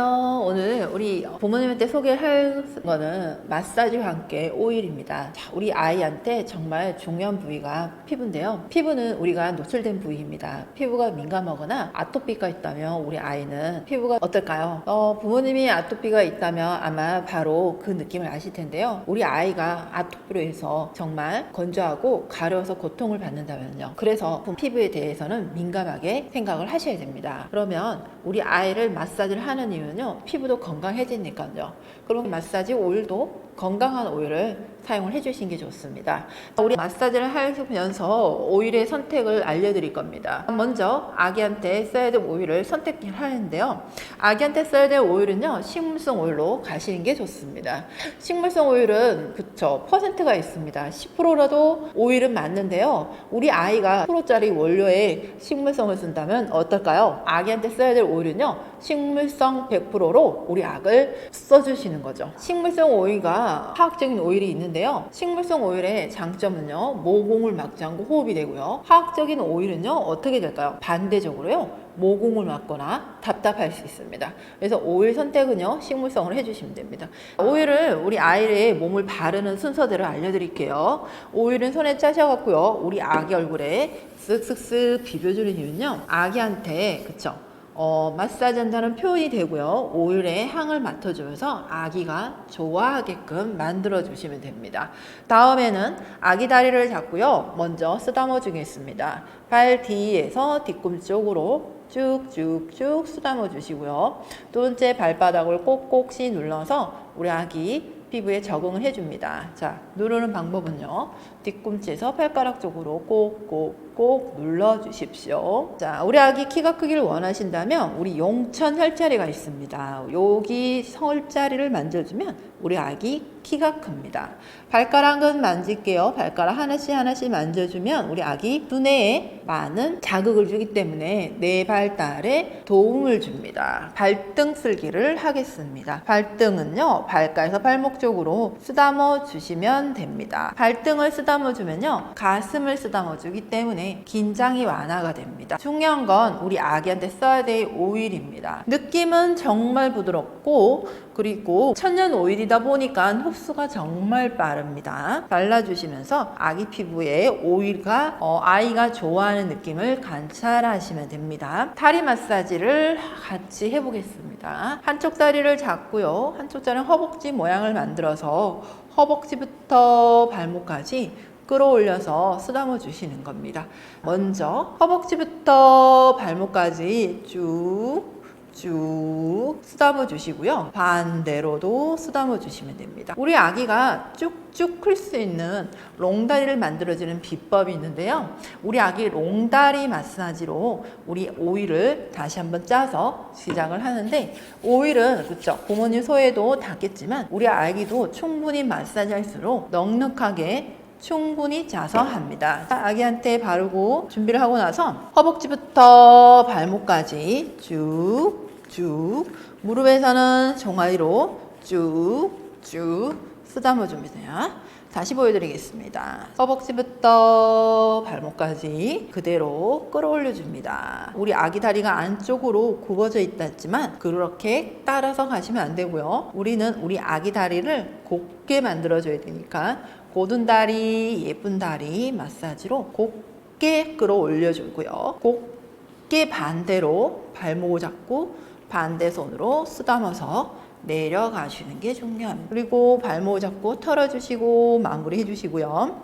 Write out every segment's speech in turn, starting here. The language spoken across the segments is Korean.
오늘 우리 부모님한테 소개할 거는 마사지와 함께 오일입니다. 자, 우리 아이한테 정말 중요한 부위가 피부인데요. 피부는 우리가 노출된 부위입니다. 피부가 민감하거나 아토피가 있다면 우리 아이는 피부가 어떨까요? 어, 부모님이 아토피가 있다면 아마 바로 그 느낌을 아실 텐데요. 우리 아이가 아토피로 해서 정말 건조하고 가려워서 고통을 받는다면요. 그래서 피부에 대해서는 민감하게 생각을 하셔야 됩니다. 그러면 우리 아이를 마사지를 하는 이유 는요. 피부도 건강해지니까요. 그럼 마사지 오일도 건강한 오일을 사용을 해주신 게 좋습니다. 우리 마사지를 하면서 오일의 선택을 알려드릴 겁니다. 먼저 아기한테 써야 될 오일을 선택을 하는데요. 아기한테 써야 될 오일은요, 식물성 오일로 가시는 게 좋습니다. 식물성 오일은 그쵸 퍼센트가 있습니다. 10%라도 오일은 맞는데요. 우리 아이가 10%짜리 원료의 식물성을 쓴다면 어떨까요? 아기한테 써야 될 오일은요, 식물성 100%로 우리 악을 써주시는 거죠. 식물성 오일과 화학적인 오일이 있는데요. 식물성 오일의 장점은요, 모공을 막지 않고 호흡이 되고요. 화학적인 오일은요, 어떻게 될까요? 반대적으로요. 모공을 막거나 답답할 수 있습니다. 그래서 오일 선택은요, 식물성을 해주시면 됩니다. 오일을 우리 아이의 몸을 바르는 순서대로 알려드릴게요. 오일은 손에 짜셔갖고요, 우리 아기 얼굴에 쓱쓱쓱 비벼주는 이유는요, 아기한테, 그쵸? 어, 마사지 한다는 표현이 되고요. 오일에 향을 맡아주면서 아기가 좋아하게끔 만들어 주시면 됩니다. 다음에는 아기 다리를 잡고요. 먼저 쓰다머 주겠습니다. 발 뒤에서 뒤꿈치 쪽으로 쭉쭉쭉 쓰다머 주시고요. 두 번째 발바닥을 꼭꼭씩 눌러서 우리 아기 피부에 적응을 해줍니다. 자, 누르는 방법은요. 뒤꿈치에서 발가락 쪽으로 꼭꼭꼭 눌러 주십시오. 자, 우리 아기 키가 크기를 원하신다면 우리 용천 혈자리가 있습니다. 여기 혈자리를 만져주면 우리 아기 키가 큽니다. 발가락은 만질게요. 발가락 하나씩 하나씩 만져주면 우리 아기 두뇌에 많은 자극을 주기 때문에 뇌 발달에 도움을 줍니다. 발등 쓸기를 하겠습니다. 발등은요, 발가에서 발목 쪽으로 쓰다머 주시면 됩니다. 발등을 쓰다머 주면요, 가슴을 쓰다머 주기 때문에 긴장이 완화가 됩니다. 중요한 건 우리 아기한테 써야 될 오일입니다. 느낌은 정말 부드럽고 그리고 천연 오일이다 보니까 흡수가 정말 빠릅니다. 발라주시면서 아기 피부에 오일과 어, 아이가 좋아하는 느낌을 관찰하시면 됩니다. 다리 마사지를 같이 해보겠습니다. 한쪽 다리를 잡고요. 한쪽 다리는 허벅지 모양을 만들어서 허벅지부터 발목까지 끌어올려서 쓰다머 주시는 겁니다. 먼저 허벅지부터 발목까지 쭉 쭉 쓰다듬어 주시고요. 반대로도 쓰다듬어 주시면 됩니다. 우리 아기가 쭉쭉 클 수 있는 롱다리를 만들어주는 비법이 있는데요. 우리 아기 롱다리 마사지로 우리 오일을 다시 한번 짜서 시작을 하는데 오일은 그쵸 부모님 소에도 닿겠지만 우리 아기도 충분히 마사지 할수록 넉넉하게 충분히 짜서 합니다. 아기한테 바르고 준비를 하고 나서 허벅지부터 발목까지 쭉, 쭉, 무릎에서는 종아리로 쭉, 쭉 쓰다듬어 줍니다. 다시 보여드리겠습니다. 허벅지부터 발목까지 그대로 끌어올려 줍니다. 우리 아기 다리가 안쪽으로 굽어져 있다 했지만 그렇게 따라서 가시면 안 되고요. 우리는 우리 아기 다리를 곱게 만들어줘야 되니까 고든 다리, 예쁜 다리 마사지로 곱게 끌어올려 주고요. 곱게 반대로 발목을 잡고 반대 손으로 쓰다듬어서 내려가시는 게 중요합니다. 그리고 발목 잡고 털어주시고 마무리 해주시고요.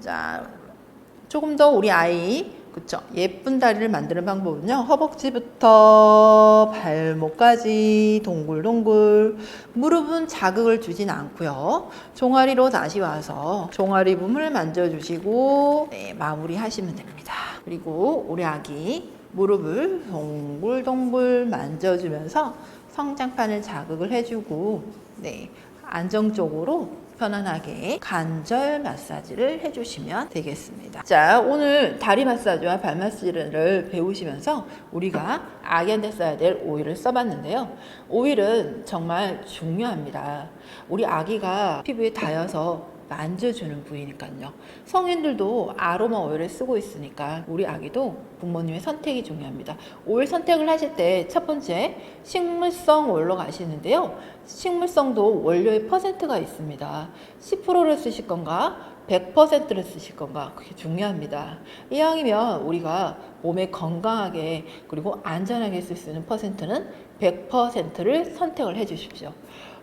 자, 조금 더 우리 아이 그쵸? 예쁜 다리를 만드는 방법은요 허벅지부터 발목까지 동글동글 무릎은 자극을 주진 않고요. 종아리로 다시 와서 종아리 부분을 만져주시고 네, 마무리 하시면 됩니다. 그리고 우리 아기 무릎을 동글동글 만져주면서 성장판을 자극을 해주고 네, 안정적으로 편안하게 관절 마사지를 해주시면 되겠습니다. 자, 오늘 다리 마사지와 발 마사지를 배우시면서 우리가 아기한테 써야 될 오일을 써봤는데요. 오일은 정말 중요합니다. 우리 아기가 피부에 닿아서 만져주는 부위니까요. 성인들도 아로마 오일을 쓰고 있으니까 우리 아기도 부모님의 선택이 중요합니다. 오일 선택을 하실 때 첫 번째 식물성 오일로 가시는데요. 식물성도 원료의 퍼센트가 있습니다. 10%를 쓰실 건가? 100%를 쓰실 건가? 그게 중요합니다. 이왕이면 우리가 몸에 건강하게 그리고 안전하게 쓸 수 있는 퍼센트는 100%를 선택을 해 주십시오.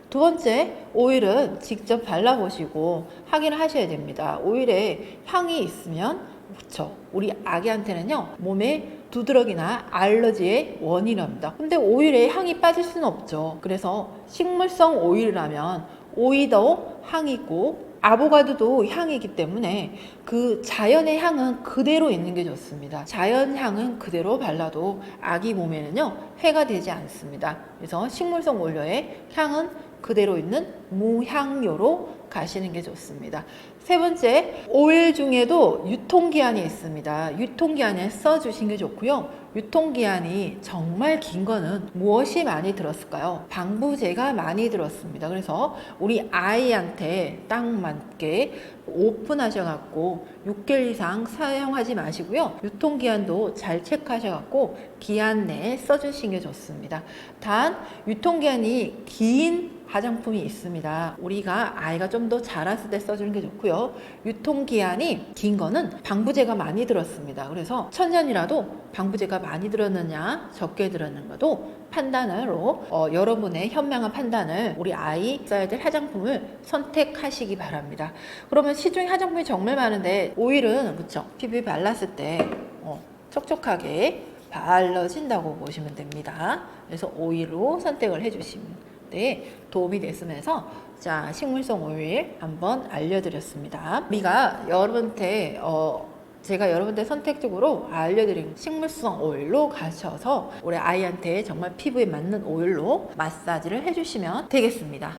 두 번째, 오일은 직접 발라보시고 확인을 하셔야 됩니다. 오일에 향이 있으면, 그렇죠. 우리 아기한테는요, 몸에 두드러기나 알러지의 원인입니다. 근데 오일에 향이 빠질 수는 없죠. 그래서 식물성 오일이라면 오이도 향이 있고 아보가도도 향이기 때문에 그 자연의 향은 그대로 있는 게 좋습니다. 자연 향은 그대로 발라도 아기 몸에는요 해가 되지 않습니다. 그래서 식물성 오일의 향은 그대로 있는 무향료로 가시는 게 좋습니다. 세 번째, 오일 중에도 유통기한이 있습니다. 유통기한에 써주신 게 좋고요. 유통기한이 정말 긴 거는 무엇이 많이 들었을까요? 방부제가 많이 들었습니다. 그래서 우리 아이한테 딱 맞게 오픈하셔갖고 6개월 이상 사용하지 마시고요. 유통기한도 잘 체크하셔갖고 기한 내에 써주신 게 좋습니다. 단, 유통기한이 긴 화장품이 있습니다. 우리가 아이가 좀 더 자랐을 때 써주는 게 좋고요. 유통기한이 긴 거는 방부제가 많이 들었습니다. 그래서 천년이라도 방부제가 많이 들었느냐 적게 들었는가도 판단으로 어, 여러분의 현명한 판단을 우리 아이 써야 될 화장품을 선택하시기 바랍니다. 그러면 시중에 화장품이 정말 많은데 오일은 그쵸 피부에 발랐을 때 어, 촉촉하게 발라진다고 보시면 됩니다. 그래서 오일로 선택을 해주시면 네, 도움이 됐으면서 자 식물성 오일 한번 알려드렸습니다. 우리가 여러분한테 어, 제가 여러분들 선택적으로 알려드린 식물성 오일로 가셔서 우리 아이한테 정말 피부에 맞는 오일로 마사지를 해주시면 되겠습니다.